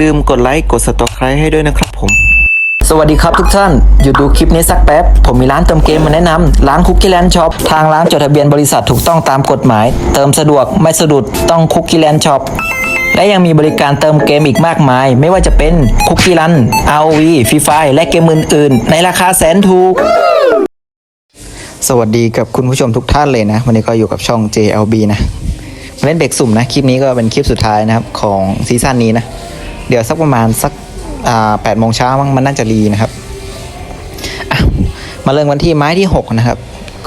ลืมกดไลค์กด subscribe ให้ด้วยนะครับผม สวัสดีครับทุกท่านหยุดดูคลิปนี้สักแป๊บ ผมมีร้านเติมเกมมาแนะนำร้านคุกกี้แลนด์ช็อปทางร้านจดทะเบียนบริษัทถูกต้องตามกฎหมาย เติมสะดวกไม่สะดุดต้องคุกกี้แลนด์ช็อปและยังมีบริการเติมเกมอีกมากมาย ไม่ว่าจะเป็นคุกกี้รัน ROV ฟรีไฟและเกมอื่นๆ ในราคาแสนถูก สวัสดีกับคุณผู้ชมทุกท่านเลยนะ วันนี้ก็อยู่กับช่อง JLB นะมาเล่นเบรกสุ่มนะ คลิปนี้ก็เป็นคลิปสุดท้ายนะครับ ของซีซั่นนี้นะเดี๋ยวสักประมาณสักแปดโมงเช้ามั้งมันน่าจะรีนะครับมาเริ่มกันที่ไม้ที่ 6 นะครับ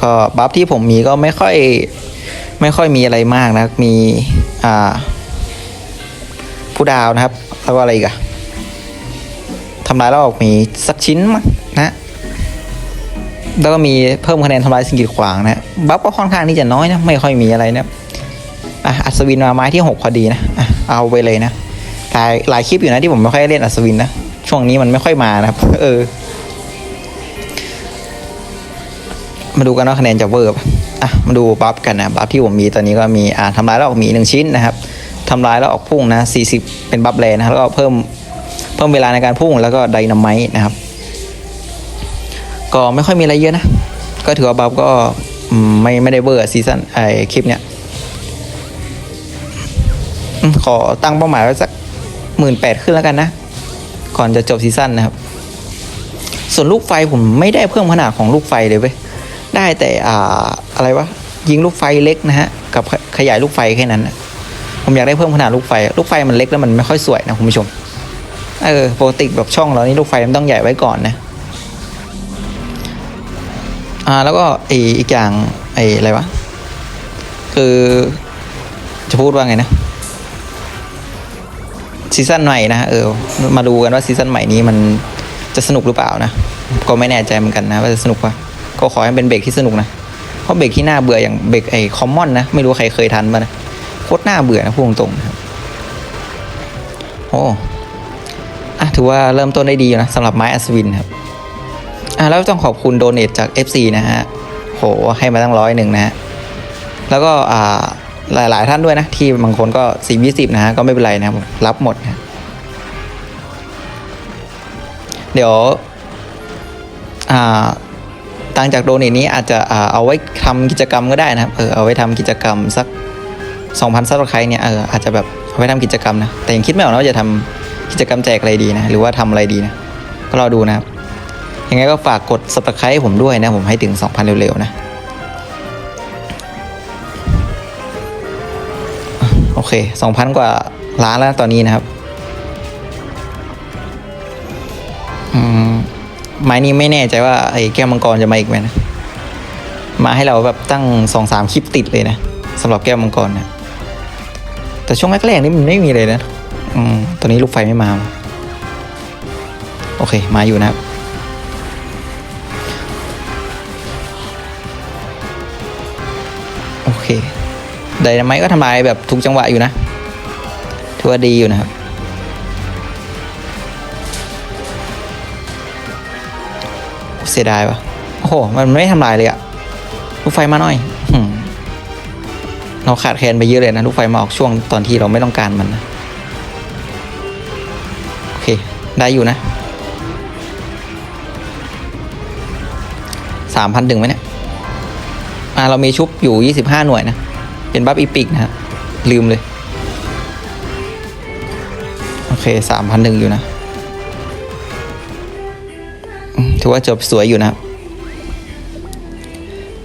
ก็บัฟที่ผมมีก็ไม่ค่อยไม่ค่อยมีอะไรมากนะมีอ่าผู้ดาวนะครับ แล้วก็อะไรอีกอะทำลายแล้วออกมีสักชิ้นมั้งนะแล้วก็มีเพิ่มคะแนนทำลายสิ่งกีดขวางนะบัฟก็ค่อนข้างที่จะน้อยนะ ไม่ค่อยมีอะไรนะอะอัศวินมาไม้ที่ 6 พอดีนะอะเอาไปเลยนะ ลายหลายคลิปอยู่นะที่ผมไม่ค่อยเล่นอัศวินนะช่วงนี้มันไม่ค่อยมานะครับ เออ มาดูกันว่าคะแนนจะเวอร์ปะอะมาดูบัฟกันนะบัฟที่ผมมีตอนนี้ก็มีอ่าทำลายแล้วออกมีหนึ่งชิ้นนะครับทำลายแล้วออกพุ่งนะ40 เป็นบัฟแรงนะแล้วก็เพิ่มเพิ่มเวลาในการพุ่งแล้วก็ไดนาไมต์นะครับ ก็ไม่ค่อยมีอะไรเยอะนะ ก็ถือว่าบัฟก็ไม่ไม่ได้เบอร์ซีซั่นไอคลิปเนี้ยขอตั้งเป้าหมายไว้สัก หมื่นแปดขึ้นแล้วกันนะ ก่อนจะจบซีซั่นนะครับ ส่วนลูกไฟผมไม่ได้เพิ่มขนาดของลูกไฟเลยเว้ย ได้แต่อ่าอะไรวะ ยิงลูกไฟเล็กนะฮะ กับขยายลูกไฟแค่นั้นนะผมอยากได้เพิ่มขนาดลูกไฟ ลูกไฟมันเล็กแล้วมันไม่ค่อยสวยนะคุณผู้ชม เออปกติแบบช่องเรานี่ลูกไฟมันต้องใหญ่ไว้ก่อนนะ อ่าแล้วก็ไออีกอย่างไออะไรวะ คือจะพูดว่าไงนะ ซีซั่นใหม่นะเออมาดูกันว่าซีซั่นใหม่นี้มันจะสนุกหรือเปล่านะก็ไม่แน่ใจเหมือนกันนะว่าจะสนุกปะก็ขอให้เป็นเบรกที่สนุกนะเพราะเบรกที่น่าเบื่ออย่างเบรกไอคอมมอนนะไม่รู้ใครเคยทันปะนะโคตรน่าเบื่อนะพูดตรงๆนะครับโอ้อะถือว่าเริ่มต้นได้ดีอยู่นะสำหรับไม้อัศวินครับอะแล้วต้องขอบคุณโดเนทจาก FC นะฮะโหให้มาตั้งร้อยหนึ่งนะฮะแล้วก็อ่า หลาย ๆ ท่านด้วยนะ ที่บางคนก็สี่ยี่สิบนะฮะก็ไม่เป็นไรนะครับรับหมดนะเดี๋ยวอ่าตังจากโดเนทนี้อาจจะเอาไว้ทำกิจกรรมก็ได้นะครับเออเอาไว้ทำกิจกรรมสักสองพันซับสไครต์เนี่ยเอออาจจะแบบเอาไว้ทำกิจกรรมนะแต่ยังคิดไม่ออกนะว่าจะทำกิจกรรมแจกอะไรดีนะหรือว่าทำอะไรดีนะก็รอดูนะครับยังไงก็ฝากกด subscribe ให้ผมด้วยนะผมให้ถึง 2,000 เร็วๆนะ โอเค 2,000 กว่าล้านแล้วตอนนี้นะครับอืมไม้นี้ไม่แน่ใจว่าไอ้แก้วมังกรจะมาอีกไหมนะ มาให้เราแบบตั้งสองสามคลิปติดเลยนะสำหรับแก้วมังกรนะแต่ช่วงแรกๆนี่มันไม่มีเลยนะอืมตอนนี้ลูกไฟไม่มา โอเค มาอยู่นะครับ โอเค ไดนาไมต์ก็ทำลายแบบถูกจังหวะอยู่นะถือว่าดีอยู่นะครับเสียดายปะโอ้โห มันไม่ทำลายเลยอะลูกไฟมาหน่อยอืเราขาดแคลนไปเยอะเลยนะ ลูกไฟมาออกช่วงตอนที่เราไม่ต้องการมันนะโอเค ได้อยู่นะสามพันถึงไหมเนี่ย อ่า เรามีชุบอยู่25หน่วยนะ เป็นบัฟอีปิกนะฮะ ลืมเลย โอเค3,000หนึ่งอยู่นะ ถือว่าจบสวยอยู่นะ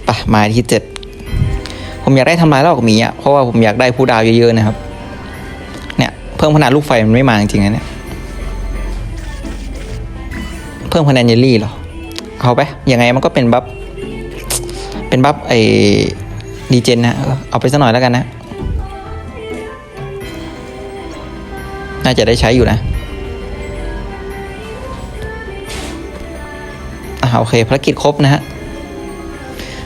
ปะหมายที่7ผมอยากได้ทำลายรอบกับหมีอะเพราะว่าผมอยากได้ผู้ดาวเยอะๆนะครับ เนี่ย เพิ่มขนาดลูกไฟมันไม่มาจริงๆนะเนี่ย เพิ่มคะแนนเยลลี่เหรอ เอาไปยังไงมันก็เป็นบัฟเป็นบัฟไอ ดีเจนนะ เอาไปสักหน่อยแล้วกันนะ น่าจะได้ใช้อยู่นะอ่าโอเคภารกิจครบนะฮะ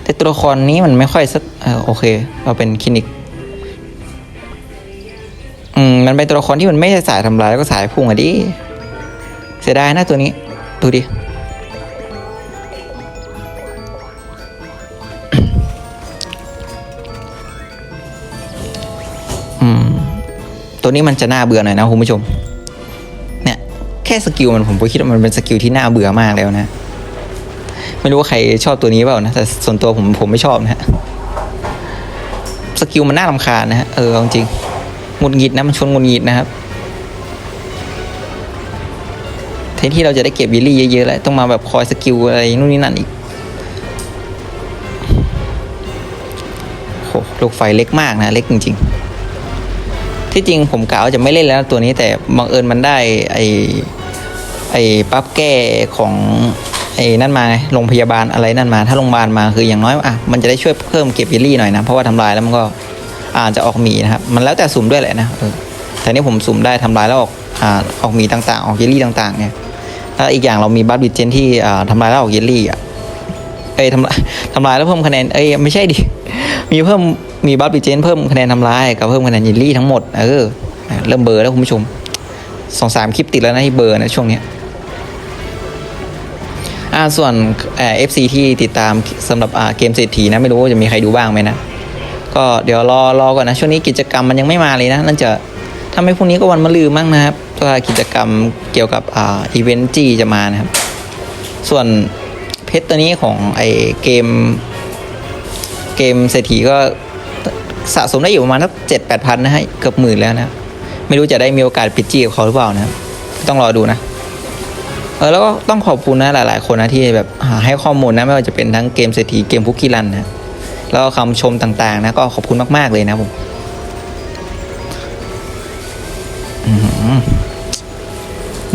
แต่ตัวละครนี้มันไม่ค่อยสักเออโอเคเอาเป็นคลินิก อืม มันเป็นตัวละครที่มันไม่ใช่สายทำลายแล้วก็สายพุ่งอะดิ เสียดายนะตัวนี้ ดูดิ ตัวนี้มันจะน่าเบื่อหน่อยนะคุณผู้ชม เนี่ยแค่สกิลมันผมก็คิดว่ามันเป็นสกิลที่น่าเบื่อมากแล้วนะ ไม่รู้ว่าใครชอบตัวนี้เปล่านะ แต่ส่วนตัวผมผมไม่ชอบนะฮะ สกิลมันน่ารำคาญนะฮะ เออเอาจริงงุดหงิดนะมันชวนงุดหงิดนะครับแทนที่เราจะได้เก็บวิลลี่เยอะๆแล้วต้องมาแบบคอยสกิลอะไรนู่นนี่นั่นอีกโหลูกไฟเล็กมากนะ เล็กจริงๆ ที่จริงผมกะว่าจะไม่เล่นแล้วตัวนี้แต่บังเอิญมันได้ไอไอปั๊บแก้ของไอ้นั่นมาไงโรงพยาบาลอะไรนั่นมา ถ้าโรงพยาบาลมาคืออย่างน้อยอะมันจะได้ช่วยเพิ่มเก็บวิลลี่หน่อยนะ เพราะว่าทำลายแล้วมันก็อาจจะออกหมีนะครับ มันแล้วแต่สุ่มด้วยแหละนะแต่นี่ผมสุ่มได้ทำลายแล้วออกอ่าออกหมีต่างๆ ออกเยลลี่ต่างๆเนี่ยแล้วอีกอย่างเรามีบัฟบิเจนที่อ่าทำลายแล้วออกเยลลี่อะ เอ้ยทำลายทำลายแล้วเพิ่มคะแนน เอ้ยไม่ใช่ดิ มีเพิ่มมีบัฟบิเจนเพิ่มคะแนนทำลายกับเพิ่มคะแนนเยลลี่ทั้งหมด เออ เริ่มเบอร์แล้วคุณผู้ชมสองสามคลิปติดแล้วนะที่เบอร์นะช่วงเนี้ยอ่าส่วนเอฟซีที่ติดตามสำหรับอ่าเกมเศรษฐีนะไม่รู้ว่าจะมีใครดูบ้างไหมนะ ก็เดี๋ยวรอรอก่อนนะ ช่วงนี้กิจกรรมมันยังไม่มาเลยนะนั่นจะถ้าไม่พรุ่งนี้ก็วันมะรืนมั้งนะครับว่ากิจกรรมเกี่ยวกับอ่าอีเวนต์จีจะมานะครับ ส่วน เพชรตัวนี้ของไอเกม เกมเศรษฐีก็สะสมได้อยู่ประมาณสักเจ็ดแปดพันนะฮะเกือบหมื่นแล้วนะไม่รู้จะได้มีโอกาสปิดจีกับเขาหรือเปล่านะต้องรอดูนะเออแล้วก็ต้องขอบคุณนะหลาย ๆ คนนะที่แบบหาให้ข้อมูลนะไม่ว่าจะเป็นทั้งเกมเศรษฐีเกมคุกกี้รันนะแล้วก็คำชมต่างๆ นะก็ขอบคุณมาก ๆ เลยนะผม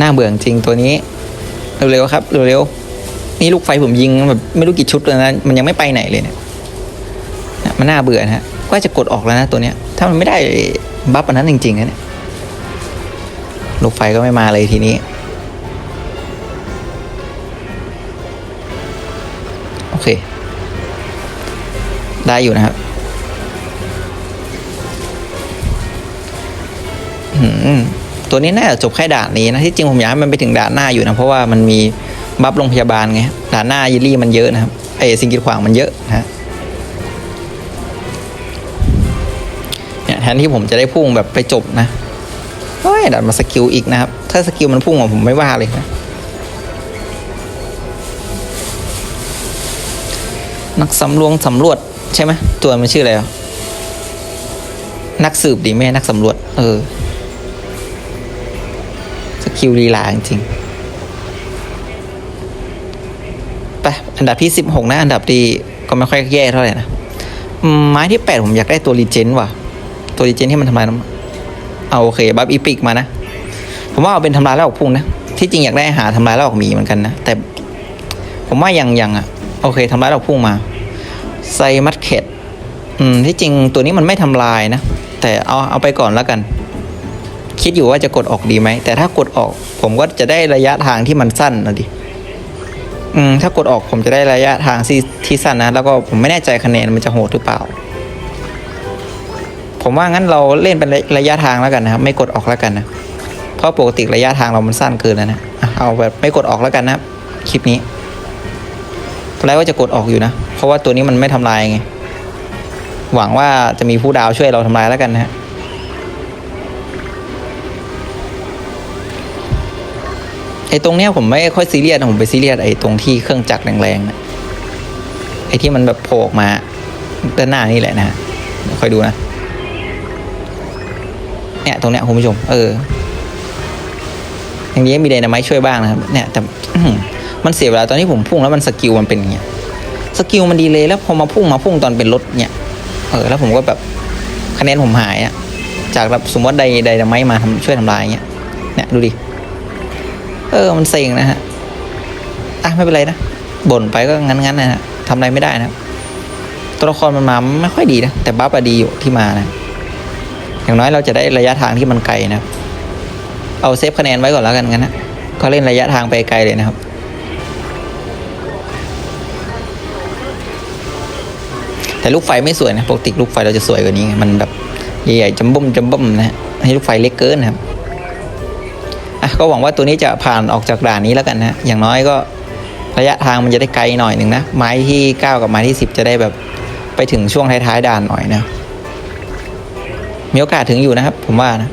น่าเบื่อจริงตัวนี้ เร็ว ๆ ครับ เร็ว ๆ นี่ลูกไฟผมยิงแบบไม่รู้กี่ชุดเลยนะมันยังไม่ไปไหนเลยเนี่ยเนี่ยมันน่าเบื่อนะฮะก็จะกดออกแล้วนะตัวเนี้ย ถ้ามันไม่ได้บัฟอันนั้นจริงๆนะเนี่ยลูกไฟก็ไม่มาเลยทีนี้ โอเค ได้อยู่นะครับหืมตัวนี้น่าจะจบแค่ด่านนี้นะที่จริงผมอยากให้มันไปถึงด่านหน้าอยู่นะเพราะว่ามันมี บัฟโรงพยาบาลไงด่านหน้ายิลลี่มันเยอะนะครับไอ้สิ่งกีดขวางมันเยอะนะเนี่ยแทนที่ผมจะได้พุ่งแบบไปจบนะเฮ้ยดันมาสกิลอีกนะครับ ถ้าสกิลมันพุ่งผมไม่ว่าเลยนะนักสำรวงสำรวจใช่ไหมตัวมันชื่ออะไรอะนักสืบดีไหมนักสำรวจ เออ สกิลลีลาจริงๆไป อันดับที่สิบหกนะ อันดับดีก็ไม่ค่อยแย่เท่าไหร่นะไม้ที่แปดผมอยากได้ตัวรีเจนว่ะ ตัวรีเจนที่มันทำลายน้ำเอาโอเคบัฟอีพิกมานะ ผมว่าเอาเป็นทำลายแล้วออกพุ่งนะ ที่จริงอยากได้หาทำลายแล้วออกมีเหมือนกันนะ แต่ผมว่ายังยังอะ โอเคทำลายแล้วออกพุ่งมาไซมัดเข็ดอืมที่จริงตัวนี้มันไม่ทำลายนะ แต่เอาเอาไปก่อนแล้วกัน คิดอยู่ว่าจะกดออกดีไหม แต่ถ้ากดออก ผมก็จะได้ระยะทางที่มันสั้นนะดิ อืมถ้ากดออกผมจะได้ระยะทางที่ที่สั้นนะ แล้วก็ผมไม่แน่ใจคะแนนมันจะโหดหรือเปล่า ผมว่างั้นเราเล่นเป็นระยะทางแล้วกันนะครับ ไม่กดออกแล้วกันนะ เพราะปกติระยะทางเรามันสั้นเกินแล้วนะอะเอาแบบไม่กดออกแล้วกันนะคลิปนี้แรกว่าจะกดออกอยู่นะ เพราะว่าตัวนี้มันไม่ทำลายไง หวังว่าจะมีผู้ดาวช่วยเราทำลายแล้วกันนะฮะ ไอ้ตรงเนี้ยผมไม่ค่อยซีเรียสนะผมไปซีเรียสไอ้ตรงที่เครื่องจักรแรงๆนะไอ้ที่มันแบบโผล่ออกมาด้านหน้านี่แหละนะค่อยดูนะเนี่ยตรงเนี้ยคุณผู้ชม เอออย่างนี้มีไดนาไมช่วยบ้างนะครับเนี่ยแต่มันเสียเวลาตอนที่ผมพุ่งแล้วมันสกิลมันเป็นอย่างเงี้ยสกิลมันดีเลยแล้วพอมาพุ่งมาพุ่งตอนเป็นรถเนี่ยเออแล้วผมก็แบบคะแนนผมหายอะจากแบบสมมติว่าไดไดนาไมมาทำช่วยทำลายเงี้ยเนี่ยดูดิ เออมันเซ็งนะฮะอะไม่เป็นไรนะบ่นไปก็งั้นๆนะฮะทำอะไรไม่ได้นะตัวละครมันมาไม่ค่อยดีนะแต่บัฟอะดีอยู่ที่มานะอย่างน้อยเราจะได้ระยะทางที่มันไกลนะเอาเซฟคะแนนไว้ก่อนแล้วกันงั้นนะก็เล่นระยะทางไปไกลเลยนะครับ แต่ลูกไฟไม่สวยนะปกติลูกไฟเราจะสวยกว่านี้มันแบบใหญ่ๆจัมบุ้มจัมบุ้มนะฮะให้ลูกไฟเล็กเกินนะครับ ก็หวังว่าตัวนี้จะผ่านออกจากด่านนี้แล้วกันนะอย่างน้อยก็ระยะทางมันจะได้ไกลหน่อยหนึ่งนะไม้ที่เก้ากับไม้ที่สิบจะได้แบบไปถึงช่วงท้ายๆด่านหน่อยนะมีโอกาสถึงอยู่นะครับ ผมว่านะ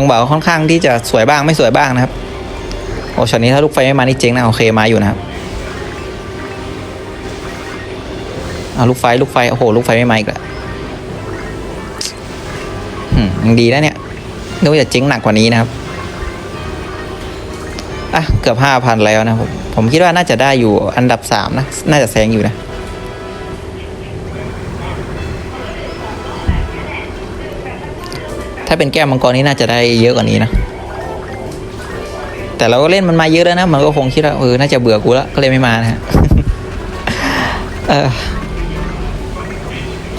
จังหวะค่อนข้างที่จะสวยบ้างไม่สวยบ้างนะครับโอ้ช็อตนี้ถ้าลูกไฟไม่มานี่เจ๊งนะโอเคมาอยู่นะครับเอาลูกไฟลูกไฟโอ้โหลูกไฟไม่มาอีกแล้วอืมยังดีนะเนี่ยนึกว่าจะเจ๊งหนักกว่านี้นะครับอะเกือบห้าพันแล้วนะผมผมคิดว่าน่าจะได้อยู่อันดับสามนะน่าจะแซงอยู่นะ เป็นแก้วมังกรนี่น่าจะได้เยอะกว่านี้นะ แต่เราก็เล่นมันมาเยอะแล้วนะ มันก็คงคิดว่าเออ น่าจะเบื่อกูแล้ว ก็เลยไม่มานะฮะเออ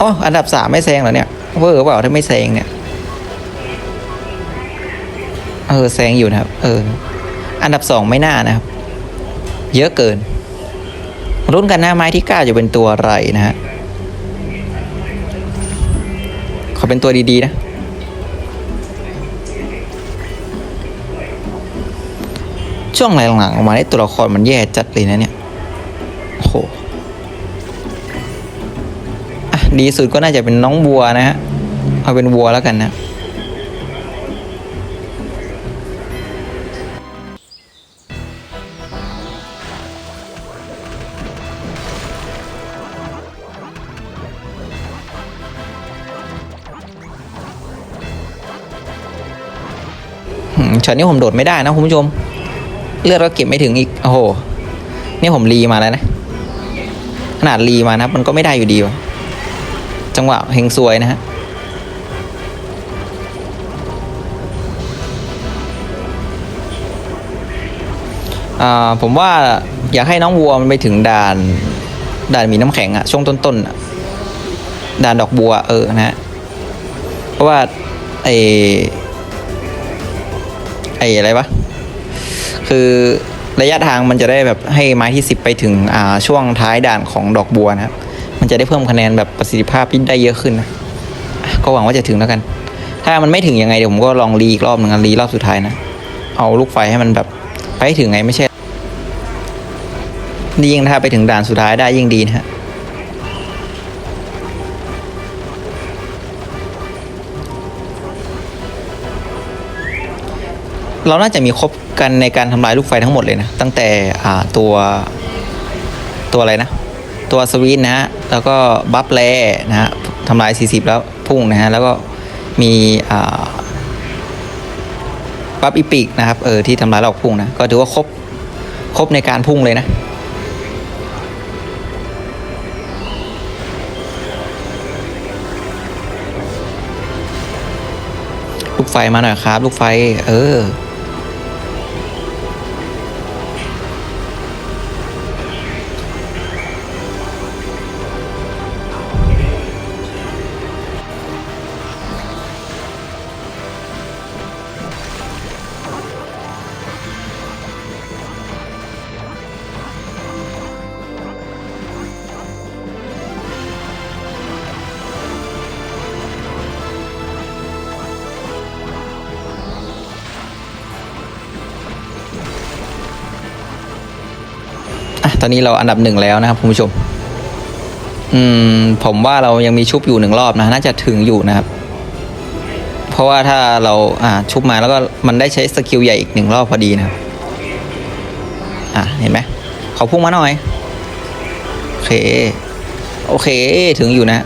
อ๋ออันดับสามไม่แซงเหรอเนี่ย เวอร์เปล่าถ้าไม่แซงเนี่ย เออแซงอยู่นะครับ เออ อันดับสองไม่น่านะครับ เยอะเกิน รุ่นกันหน้าไม้ที่กล้าจะเป็นตัวอะไรนะฮะขอเป็นตัวดีๆนะ ช่วงหลังๆออกมาได้ตัวละครมันแย่จัดเลยนะเนี่ยโหดีสุดก็น่าจะเป็นน้องบัวนะฮะ เอาเป็นวัวแล้วกันนะอืมช็อตนี้ผมโดดไม่ได้นะคุณผู้ชม เลือดก็เก็บไม่ถึงอีก โอ้โห นี่ผมรีมาแล้วนะ ขนาดรีมานะมันก็ไม่ได้อยู่ดีวะจังหวะเฮงซวยนะฮะอ่าผมว่าอยากให้น้องวัวมันไปถึงด่านด่านมีน้ำแข็งอะช่วงต้นๆอะด่านดอกบัว เออนะฮะ เพราะว่าไอไอ้อะไรวะ คือระยะทางมันจะได้แบบให้ไม้ที่สิบไปถึงอ่าช่วงท้ายด่านของดอกบัวนะครับ มันจะได้เพิ่มคะแนนแบบประสิทธิภาพที่ได้เยอะขึ้นนะก็หวังว่าจะถึงแล้วกัน ถ้ามันไม่ถึงยังไงเดี๋ยวผมก็ลองรีอีกรอบหนึ่งรีรอบสุดท้ายนะ เอาลูกไฟให้มันแบบไปถึงไงไม่ใช่ยิ่งถ้าไปถึงด่านสุดท้ายได้ยิ่งดีนะฮะ เราน่าจะมีครบกันในการทำลายลูกไฟทั้งหมดเลยนะ ตั้งแต่ตัวตัวอะไรนะ ตัวสวีทนะฮะ แล้วก็บัฟแลนะฮะทำลาย 40 แล้วพุ่งนะฮะ แล้วก็มีบัฟอีปิกนะครับเออที่ทำลายเราพุ่งนะ ก็ถือว่าครบครบในการพุ่งเลยนะลูกไฟมาหน่อยครับ ลูกไฟ เออ ตอนนี้เราอันดับหนึ่งแล้วนะครับคุณผู้ชม อืม ผมว่าเรายังมีชุบอยู่หนึ่งรอบนะ น่าจะถึงอยู่นะครับ เพราะว่าถ้าเราอ่าชุบมาแล้วก็มันได้ใช้สกิลใหญ่อีกหนึ่งรอบพอดีนะครับ อะเห็นไหมเขาพุ่งมาหน่อย โอเค โอเค ถึงอยู่นะ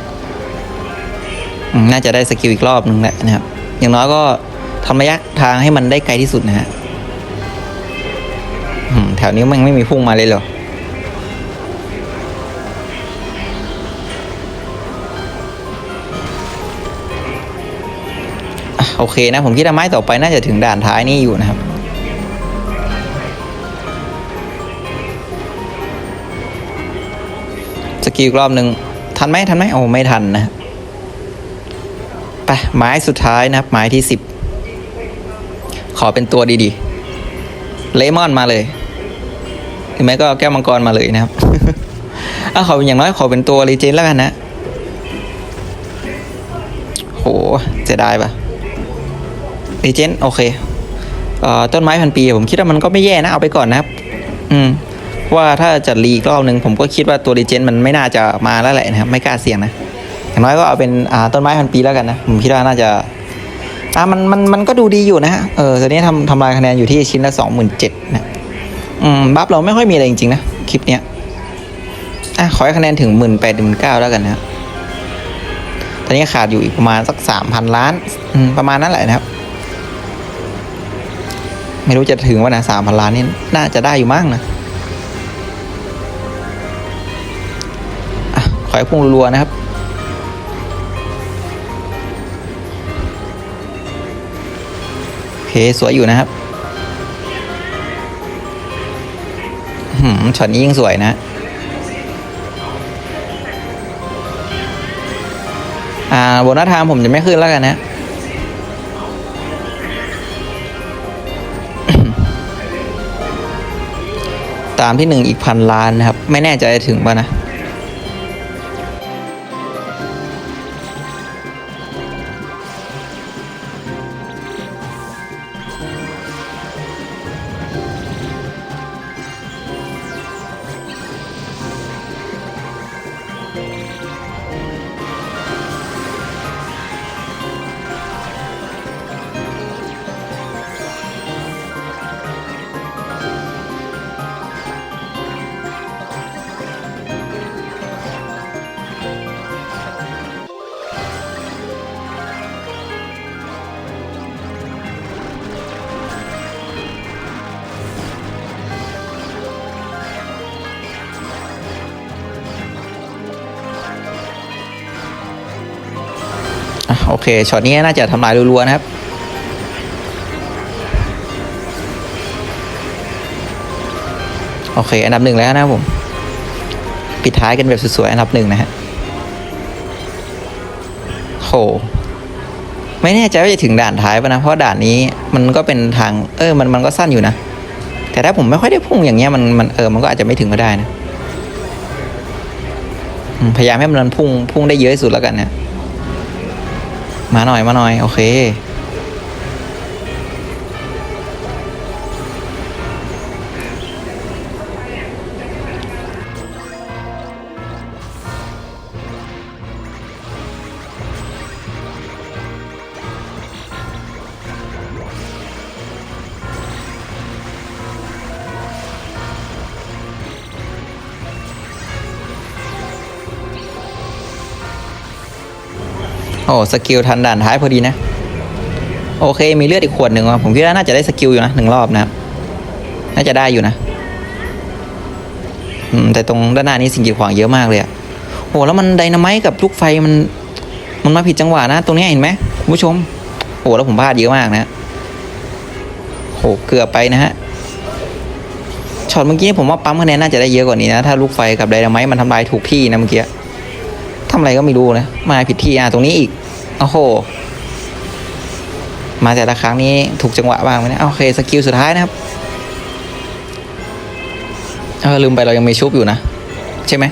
น่าจะได้สกิลอีกรอบหนึ่งแหละนะครับ อย่างน้อยก็ทำระยะทางให้มันได้ไกลที่สุดนะฮะแถวนี้มันไม่มีพุ่งมาเลยเหรอ โอเคนะ ผมคิดว่าไม้ต่อไปน่าจะถึงด่านท้ายนี่อยู่นะครับสกิลอีกรอบหนึ่งทันไหมทันไหมโอ้ไม่ทันนะไปไม้สุดท้ายนะครับ ไม้ที่สิบขอเป็นตัวดีๆ เลมอนมาเลยหรือไม่ก็แก้วมังกรมาเลยนะครับอะขอเป็นอย่างน้อยขอเป็นตัวรีเจนแล้วกันนะโหเสียดายปะ รีเจนโอเคเอ่อต้นไม้พันปีผมคิดว่ามันก็ไม่แย่นะเอาไปก่อนนะครับ อืมว่าถ้าจะรีอีกรอบหนึ่งผมก็คิดว่าตัวรีเจนมันไม่น่าจะมาแล้วแหละนะครับ ไม่กล้าเสี่ยงนะอย่างน้อยก็เอาเป็นอ่าต้นไม้พันปีแล้วกันนะ ผมคิดว่าน่าจะอะมันมันมันก็ดูดีอยู่นะฮะเออตอนนี้ทำทำลายคะแนนอยู่ที่ชิ้นละสองหมื่นเจ็ดนะอืมบัฟเราไม่ค่อยมีอะไรจริงๆนะคลิปเนี้ยอะขอให้คะแนนถึงหมื่นแปดหมื่นเก้าแล้วกันนะตอนนี้ขาดอยู่อีกประมาณสักสามพันล้านประมาณนั้นแหละนะครับ ไม่รู้จะถึงว่านะสามพันล้านนี่น่าจะได้อยู่มั้งนะอะขอให้พุ่งรัวๆนะครับโอเคสวยอยู่นะครับหืมช็อตนี้ยิ่งสวยนะอ่าบนหน้าทางผมจะไม่ขึ้นแล้วกันนะ ตามที่หนึ่งอีกพันล้านนะครับ ไม่แน่ใจะถึงป่ะนะ อะโอเคช็อตนี้น่าจะทำลายรัวๆนะครับโอเค อันดับหนึ่งแล้วนะผม ปิดท้ายกันแบบสวยๆ อันดับหนึ่งนะฮะโห ไม่แน่ใจว่าจะถึงด่านท้ายป่ะนะ เพราะด่านนี้มันก็เป็นทาง เออ มันมันก็สั้นอยู่นะ แต่ถ้าผมไม่ค่อยได้พุ่งอย่างเงี้ยมันมันเออ มันก็อาจจะไม่ถึงก็ได้นะ พยายามให้มันพุ่งพุ่งได้เยอะที่สุดแล้วกันเนี่ย มาหน่อยมาหน่อย โอเค โอ้สกิลทันด่านท้ายพอดีนะ โอเค มีเลือดอีกขวดหนึ่งว่ะผมคิดว่าน่าจะได้สกิลอยู่นะหนึ่งรอบนะครับ น่าจะได้อยู่นะ อืม แต่ตรงด้านหน้านี้สิ่งกีดขวางเยอะมากเลยอะโอ้แล้วมันไดนาไมต์กับลูกไฟมัน มันมาผิดจังหวะนะ ตรงนี้เห็นไหมคุณผู้ชม โอ้แล้วผมพลาดเยอะมากนะโอ้เกือบไปนะฮะช็อตเมื่อกี้ผมว่าปั๊มคะแนนน่าจะได้เยอะกว่านี้นะ ถ้าลูกไฟกับไดนาไมต์มันทำลายถูกที่นะเมื่อกี้ ทำอะไรก็ไม่รู้นะ มาผิดที่อะตรงนี้อีก โอ้โห มาแต่ละครั้งนี้ถูกจังหวะบ้างไหมนะโอเคสกิลสุดท้ายนะครับเออลืมไปเรายังมีชุบอยู่นะ ใช่ไหม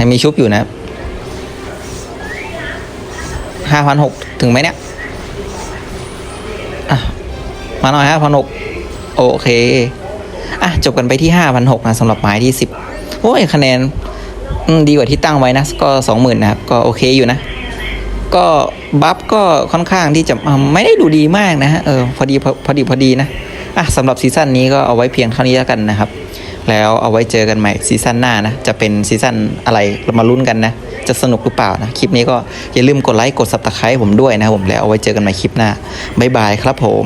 ยังมีชุบอยู่นะห้าพันหกถึงไหมเนี่ย อะ มาหน่อยห้าพันหก โอเค อะ จบกันไปที่ห้าพันหกนะสำหรับหมายที่สิบโอ้ย คะแนนดีกว่าที่ตั้งไว้นะ ก็สองหมื่นนะครับ ก็โอเคอยู่นะ ก็บัฟก็ค่อนข้างที่จะไม่ได้ดูดีมากนะฮะเออพอดีพอดีพอดีนะ อะสำหรับซีซั่นนี้ก็เอาไว้เพียงเท่านี้แล้วกันนะครับแล้วเอาไว้เจอกันใหม่ซีซั่นหน้านะ จะเป็นซีซั่นอะไรเรามาลุ้นกันนะ จะสนุกหรือเปล่านะ คลิปนี้ก็อย่าลืมกดไลค์ กดซับสไครต์ผมด้วยนะผมแล้วเอาไว้เจอกันใหม่คลิปหน้า บ๊ายบายครับผม